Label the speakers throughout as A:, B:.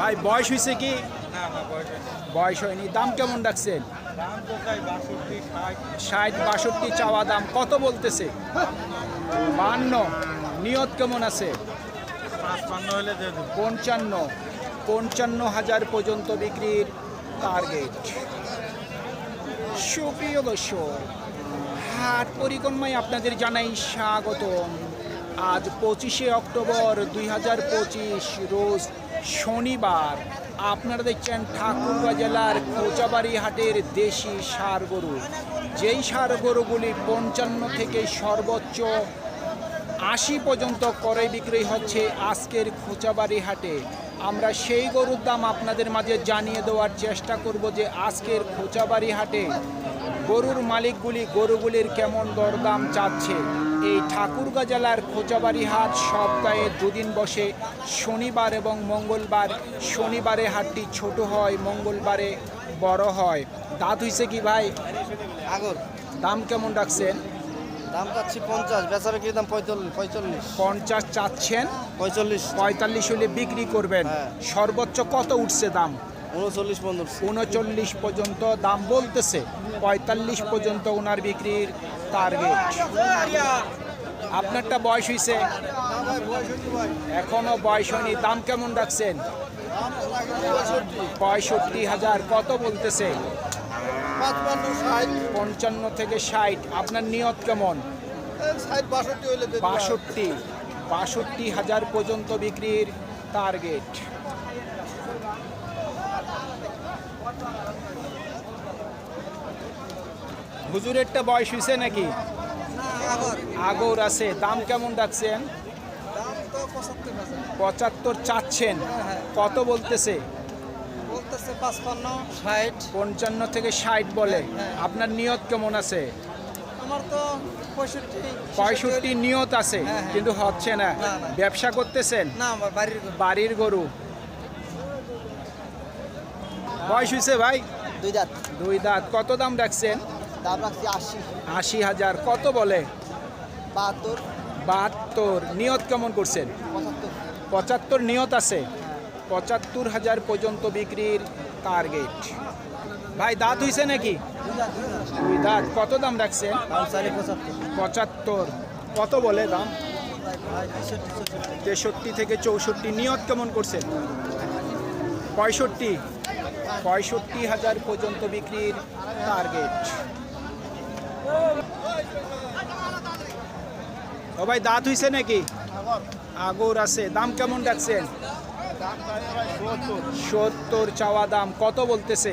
A: ভাই বয়স হয়েছে কি?
B: বয়স হয়নি।
A: দাম কেমন রাখছেন?
B: ষাট।
A: ষাট বাষট্টি চাওয়া দাম। কত বলতেছে? বান্ন। নিয়ত কেমন আছে? পঞ্চান্ন। পঞ্চান্ন হাজার পর্যন্ত বিক্রির টার্গেট সুপ্রিয় দর্শক হাট পরিক্রমায় আপনাদের জানাই স্বাগতম। আজ পঁচিশে অক্টোবর দুই হাজার পঁচিশ রোজ শনিবার আপনারা দেখছেন ঠাকুরগাঁ জেলার খোঁচাবাড়ি হাটের দেশি সার গরু। যেই সার গরুগুলি পঞ্চান্ন থেকে সর্বোচ্চ আশি পর্যন্ত করে বিক্রি হচ্ছে আজকের খোঁচাবাড়ি হাটে আমরা সেই গরুর দাম আপনাদের মাঝে জানিয়ে দেওয়ার চেষ্টা করব যে আজকের খোঁচাবাড়ি হাটে গরুর মালিকগুলি গরুগুলির কেমন দরদাম চাচ্ছে। এই ঠাকুরগাঁ জেলার খোঁচাবাড়ি হাট সপ্তাহে দুদিন বসে শনিবার এবং মঙ্গলবার। শনিবারে হাটটি ছোট হয় মঙ্গলবারে বড় হয়। দাঁত হইছে কি ভাই?
C: আগর
A: দাম কেমন রাখছেন?
C: দাম চাচ্ছি পঞ্চাশ বেচা বিক্রির দাম পঁয়তাল্লিশ পঁয়তাল্লিশ।
A: পঞ্চাশ চাচ্ছেন?
C: পঁয়তাল্লিশ।
A: পঁয়তাল্লিশ হলে বিক্রি করবেন।
C: হ্যাঁ।
A: সর্বোচ্চ কত উঠছে দাম?
C: উনচল্লিশ
A: উনচল্লিশ পর্যন্ত দাম বলতেছে, পঁয়তাল্লিশ পর্যন্ত ওনার বিক্রির টার্গেট আপনারটা বয়স হয়েছে এখনও বয়স হয়নি। দাম কেমন রাখছেন? পঁয়ষট্টি হাজার। কত বলতেছে? পঞ্চান্ন থেকে ষাট। আপনার নিয়ত কেমন?
C: বাষট্টি।
A: বাষট্টি হাজার পর্যন্ত বিক্রির টার্গেট হুজুরেরটা বয়স হয়েছে নাকি? আগর। আছে। দাম কেমন
C: তো পঁচাত্তর
A: চাচ্ছেন। কত বলতেছে? পঞ্চান্ন থেকে ষাট বলে। আপনার নিয়ত কেমন আছে?
C: আমার তো পঁয়ষট্টি
A: নিয়ত আছে
C: হ্যাঁ, হ্যাঁ।
A: কিন্তু হচ্ছে না। ব্যবসা করতেছেন?
C: বাড়ির গরু।
A: বাড়ির গরু। বয়স হয়েছে ভাই?
C: দুই দাঁত।
A: দুই দাঁত। কত দাম রাখছেন?
C: দাম রাখছি আশি।
A: আশি হাজার। কত বলে?
C: বাহাত্তর।
A: বাহাত্তর। নিয়ত কেমন করছেন?
C: পঁচাত্তর।
A: নিয়ত আছে? পঁচাত্তর হাজার পর্যন্ত বিক্রির টার্গেট ভাই দাঁত হয়েছে নাকি?
C: দুই দাঁত
A: কত দাম রাখছেন
C: দাম পঁচাত্তর।
A: কত বলে দাম?
C: তেষট্টি
A: তেষট্টি থেকে চৌষট্টি। নিয়ত কেমন করছেন? পঁয়ষট্টি। পঁয়ষট্টি হাজার পর্যন্ত বিক্রির টার্গেট ও ভাই দাঁত হইছে নাকি? আগর আছে। দাম কেমন রাখছেন? সত্তর চাওয়া দাম। কত বলতেছে?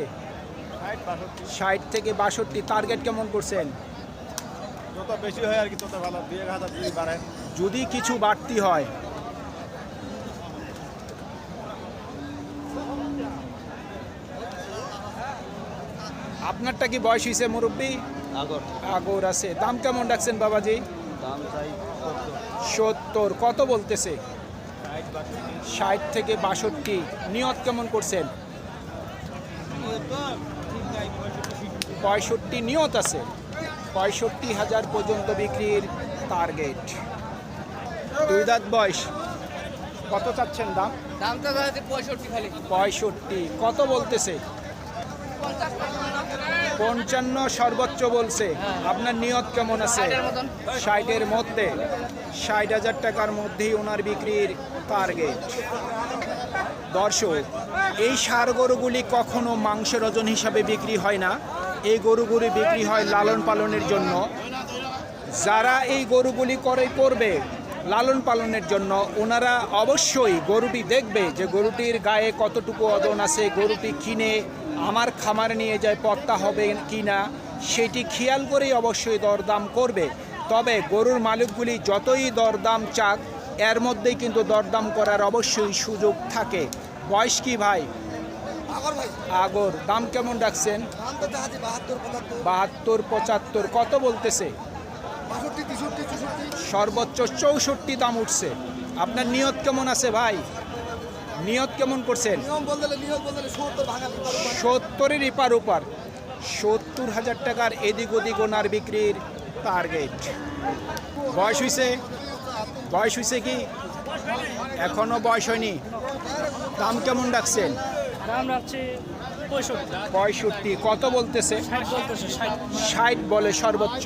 A: ষাট থেকে বাষট্টি। টার্গেট কেমন করছেন?
B: যত বেশি হয় আর কি তত ভালো। দুই এক হাজার যদি বাড়ায়।
A: যদি কিছু বাড়তি হয়। আপনারটা কি বয়স হয়েছে মুরব্বী?
C: আগর।
A: আগর আছে। দাম কেমন রাখছেন বাবাজি?
C: দাম চাই
A: সত্তর। কত বলতেছে? ষাট থেকে বাষট্টি। নিয়ত কেমন করছেন? পঁয়ষট্টি নিয়ত আছে। পঁয়ষট্টি হাজার পর্যন্ত বিক্রির টার্গেট দুই দাঁত বয়স। কত চাচ্ছেন দাম?
C: দাম তো পঁয়ষট্টি খালি।
A: পঁয়ষট্টি। কত বলতেছে? পঞ্চান্ন সর্বোচ্চ বলছে। আপনার নিয়ত কেমন আছে? ষাটের মধ্যে। ষাট হাজার টাকার মধ্যেই ওনার বিক্রির টার্গেট দর্শক এই সার গরুগুলি কখনো মাংসের ওজন হিসাবে বিক্রি হয় না। এই গরুগুলি বিক্রি হয় লালন পালনের জন্য। যারা এই গরুগুলি করে করবে লালন পালনের জন্য ওনারা অবশ্যই গরুটি দেখবে যে গরুটির গায়ে কতটুকু ওজন আছে গরুটি কিনে আমার খামার নিয়ে যায় পত্তা হবে কি না সেটি খেয়াল করেই অবশ্যই দরদাম করবে। তবে গরুর মালিকগুলি যতই দরদাম চাক এর মধ্যেই কিন্তু দরদাম করার অবশ্যই সুযোগ থাকে। বয়স কি ভাই?
C: আগর
A: দাম কেমন রাখছেন?
C: চাচ্ছি বাহাত্তর পঁচাত্তর।
A: কত বলতেছে? সর্বোচ্চ চৌষট্টি দাম উঠছে। আপনার নিয়ত কেমন আছে ভাই? নিয়ত কেমন করছেন? সত্তরের ইপার উপার। সত্তর হাজার টাকার এদিক ওদিক ওনার বিক্রির টার্গেট বয়স হয়েছে বয়স হয়েছে কি? এখনও বয়স হয়নি? দাম কেমন ডাকছেন
D: দাম রাখছি পঁয়ষট্টি।
A: কত বলতেছে?
D: ষাট
A: বলে সর্বোচ্চ।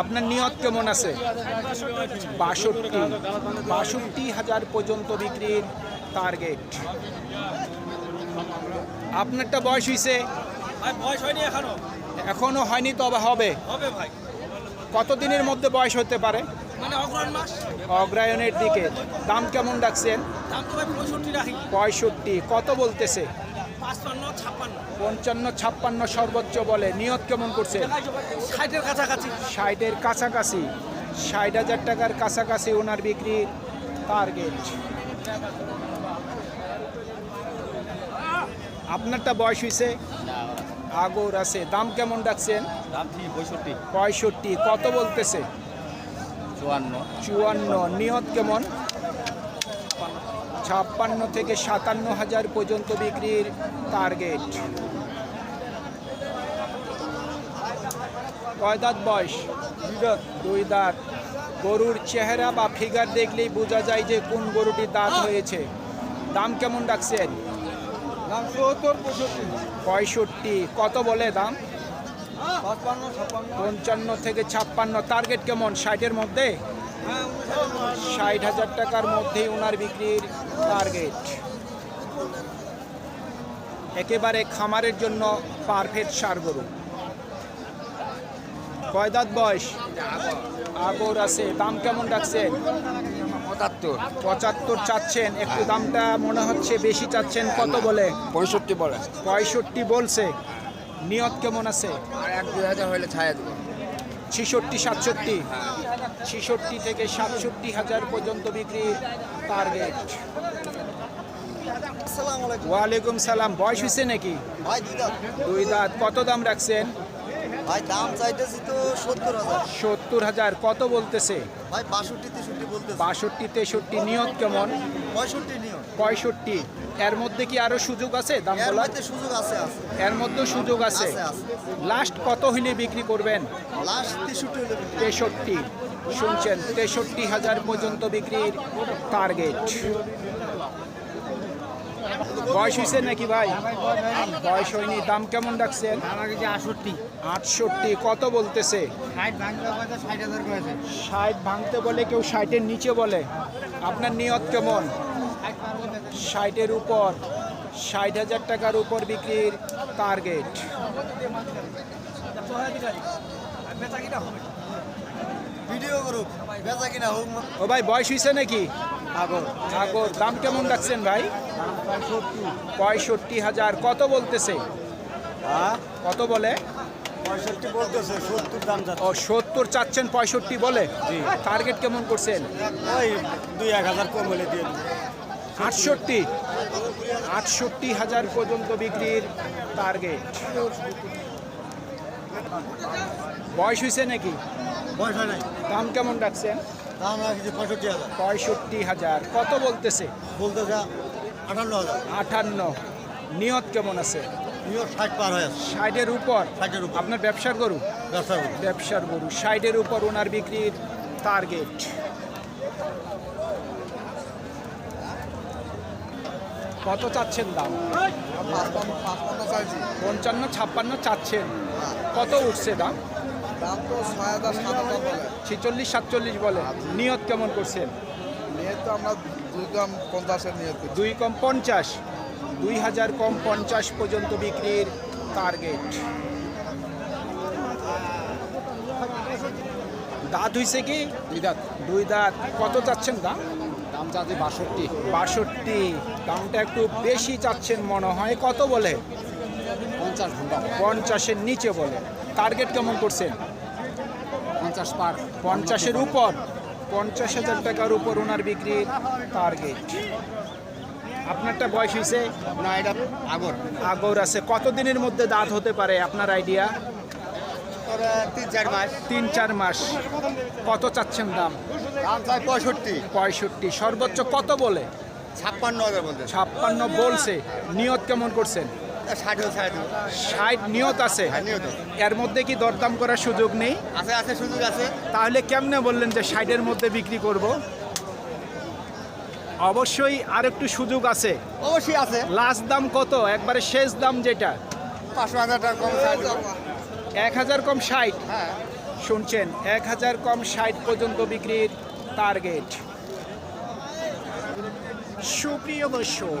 A: আপনার নিয়ত কেমন আছে? বাষট্টি। বাষট্টি হাজার পর্যন্ত বিক্রির টার্গেট আপনারটা বয়স হয়েছে
B: এখনও। হয়নি
A: তবে হবে।
B: হবে ভাই।
A: কত দিনের মধ্যে বয়স হতে পারে?
B: মানে
A: অগ্রায়ণের দিকে। দাম কেমন রাখছেন?
B: পঁয়ষট্টি
A: কত বলতেছে? পঞ্চান্ন ছাপ্পান্ন সর্বোচ্চ বলে। নিয়ত কেমন করছেন
B: ষাটের কাছাকাছি।
A: ষাটের কাছাকাছি। ষাট হাজার টাকার কাছাকাছি ওনার বিক্রির টার্গেট আপনারটা বয়স হয়েছে আগর আছে। দাম কেমন ডাকছেন
B: দাম পঁয়ষট্টি।
A: পঁয়ষট্টি। কত বলতেছে?
B: চুয়ান্ন।
A: চুয়ান্ন। নিয়ত কেমন? ছাপ্পান্ন থেকে সাতান্ন হাজার পর্যন্ত বিক্রির টার্গেট কয় দাঁত বয়স? দুই দাঁত। গরুর চেহারা বা ফিগার দেখলেই বোঝা যায় যে কোন গরুটির দাঁত হয়েছে। দাম কেমন
C: সত্তর পঁয়ষট্টি।
A: কত বলে দাম? পঞ্চান্ন থেকে ছাপ্পান্ন। টার্গেট কেমন? ষাটের মধ্যে? ষাট হাজার টাকার মধ্যেই ওনার বিক্রির টার্গেট। একেবারে খামারের জন্য পারফেক্ট সার গরু। কয়দাত বয়স? আগর আছে। দাম কেমন রাখছেন?
C: পঁচাত্তর
A: পঁচাত্তর চাচ্ছেন একটু দামটা মনে হচ্ছে বেশি চাচ্ছেন কত বলে?
C: পঁয়ষট্টি বলে।
A: পঁয়ষট্টি বলছে। নিয়ত কেমন আছে?
C: আর এক দুই হাজার হলে ছায়া দেবো।
A: ছিষট্টি সাতষট্টি? ছিষট্টি থেকে সাতষট্টি হাজার পর্যন্ত বিক্রির টার্গেট
C: আসসালামু আলাইকুম
A: ওয়ালাইকুম সালাম। বয়স হয়েছে নাকি?
C: ভাই দিদা
A: দুই দাঁত। কত দাম রাখছেন?
C: ভাই দাম চাইতেছি তো সত্তর হাজার।
A: সত্তর হাজার। কত বলতেছে?
C: ভাই বাষট্টি তেষট্টি বলতেছে
A: বাষট্টি তেষট্টি নিয়ত কেমন?
C: পঁয়ষট্টি নিয়ত।
A: পঁয়ষট্টি। এর মধ্যে কি আরও সুযোগ আছে? দাম
C: এর
A: বলার?
C: সুযোগ আছে আছে।
A: এর মধ্যে সুযোগ আছে। লাস্ট কত হইলে বিক্রি করবেন?
C: লাস্ট। তেষট্টি
A: শুনছেন তেষট্টি হাজার পর্যন্ত বিক্রির টার্গেট বয়স হয়েছে নাকি ভাই? বয়স হয়নি দাম কেমন রাখছেন
C: আটষট্টি।
A: আটষট্টি কত বলতেছে?
C: ষাট ভাঙতে
A: বলে কেউ ষাটের নিচে বলে। আপনার নিয়ত কেমন? ষাটের উপর ষাট হাজার টাকার উপর বিক্রির টার্গেট। ও ভাই বয়স হয়েছে নাকি? আগর আগর দাম কেমন রাখছেন ভাই? পঁয়ষট্টি হাজার। কত বলতেছে? কত বলে? ও সত্তর চাচ্ছেন পঁয়ষট্টি বলে? টার্গেট কেমন করছেন?
B: ওই দুই এক হাজার কম হলে দিয়ে
A: আটষট্টি। আটষট্টি হাজার পর্যন্ত বিক্রির টার্গেট বয়স হয়েছে নাকি?
B: বয়স হয় নাই।
A: দাম কেমন রাখছেন?
B: দাম রাখছি পঁয়ষট্টি হাজার।
A: পঁয়ষট্টি হাজার। কত বলতেছে?
B: বলতেছে আটান্ন হাজার।
A: আটান্ন। নিয়ত কেমন আছে?
B: নিয়োগ ষাট পার হয়ে
A: ষাটের উপর?
B: ষাটের উপর।
A: আপনার ব্যবসার গরু?
B: ব্যবসা করি
A: ব্যবসার গরু। ষাটের উপর ওনার বিক্রির টার্গেট কত চাচ্ছেন দাম? পঞ্চান্ন ছাপ্পান্ন চাচ্ছেন। কত উঠছে দাম?
C: দাম তো ছয় হাজার সাত হাজার বলে।
A: ছেচল্লিশ সাতচল্লিশ বলে। নিয়ত কেমন করছেন?
C: নিয়ে তো আমরা দুই গ্রাম পঞ্চাশের নিয়ে
A: দুই কম পঞ্চাশ। দুই হাজার কম পঞ্চাশ পর্যন্ত বিক্রির টার্গেট দাঁত হইছে কি?
C: দুই দাঁত।
A: দুই দাঁত। কত চাচ্ছেন দাম?
C: দাম চাচ্ছি বাষট্টি।
A: বাষট্টি। দামটা একটু বেশি চাচ্ছেন মনে হয়। কত বলে?
C: পঞ্চাশ
A: পঞ্চাশের নিচে বলে। টার্গেট কেমন করছেন?
C: পঞ্চাশ পার
A: পঞ্চাশের উপর পঞ্চাশ হাজার টাকার উপর ওনার বিক্রির টার্গেট আপনারটা বয়স হয়েছে
C: না এটা আগর।
A: আগর আছে। কত দিনের মধ্যে দাঁত হতে পারে আপনার আইডিয়া
C: তিন চার মাস।
A: তিন চার মাস। কত চাচ্ছেন দাম?
C: দাম চাই পঁয়ষট্টি।
A: পঁয়ষট্টি। সর্বোচ্চ কত বলে?
C: ছাপ্পান্ন
A: ছাপ্পান্ন বলছে। নিয়ত কেমন করছেন?
C: ষাট
A: নিয়ত আছে। এর মধ্যে কি দরদাম করার সুযোগ নেই?
C: আছে আছে সুযোগ আছে।
A: তাহলে কেমনে বললেন যে ষাটের মধ্যে বিক্রি করব? অবশ্যই আর একটু সুযোগ আছে।
C: অবশ্যই আছে।
A: লাস্ট দাম কত? একবারে শেষ দাম যেটা।
C: পাঁচশো হাজার টাকা কম
A: এক হাজার কম ষাট?
C: হ্যাঁ।
A: শুনছেন এক হাজার কম ষাট পর্যন্ত বিক্রির টার্গেট সুপ্রিয় দর্শক